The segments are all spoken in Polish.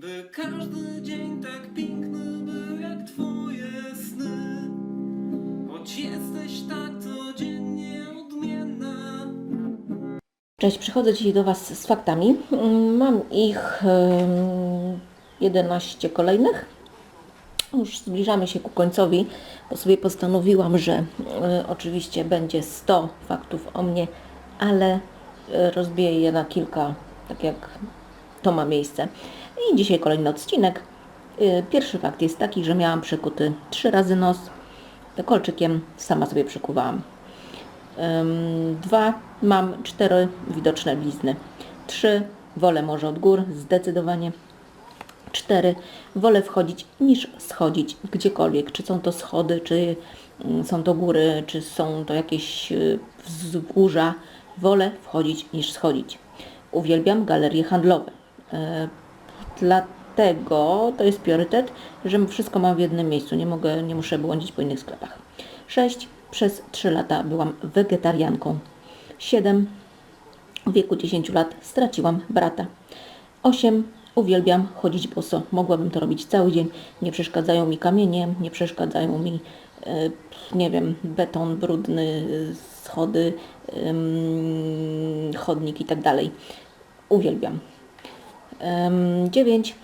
By każdy dzień tak piękny był jak twoje sny Choć jesteś tak codziennie odmienna Cześć, przychodzę dzisiaj do Was z faktami. Mam ich em, 11 kolejnych. Już zbliżamy się ku końcowi, bo sobie postanowiłam, że e, oczywiście będzie 100 faktów o mnie, ale e, rozbiję je na kilka, tak jak to ma miejsce. I dzisiaj kolejny odcinek. E, Pierwszy fakt jest taki, że miałam przekuty trzy razy nos. Kolczykiem sama sobie przekuwałam. Ym, Dwa, mam cztery widoczne blizny. Trzy, wolę morze od gór, zdecydowanie. Cztery, wolę wchodzić niż schodzić gdziekolwiek. Czy są to schody, czy mm, są to góry, czy są to jakieś y, wzgórza. Wolę wchodzić niż schodzić. Uwielbiam galerie handlowe. E, Dlatego to jest priorytet, że wszystko mam w jednym miejscu. Nie mogę, nie muszę błądzić po innych sklepach. 6. Przez 3 lata byłam wegetarianką. 7. W wieku 10 lat straciłam brata. 8. Uwielbiam chodzić boso. Mogłabym to robić cały dzień. Nie przeszkadzają mi kamienie, nie przeszkadzają mi, e, nie wiem, beton brudny, schody, chodnik i tak dalej. Uwielbiam. 9.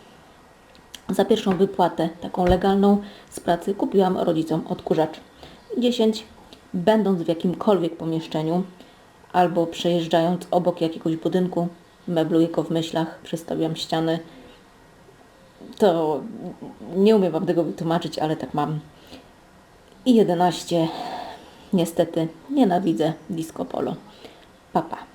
Za pierwszą wypłatę, taką legalną z pracy, kupiłam rodzicom odkurzacz. 10. Będąc w jakimkolwiek pomieszczeniu albo przejeżdżając obok jakiegoś budynku, mebluję go w myślach, przestawiam ściany. To nie umiem Wam tego wytłumaczyć, ale tak mam. I 11. Niestety nienawidzę disco polo. Papa.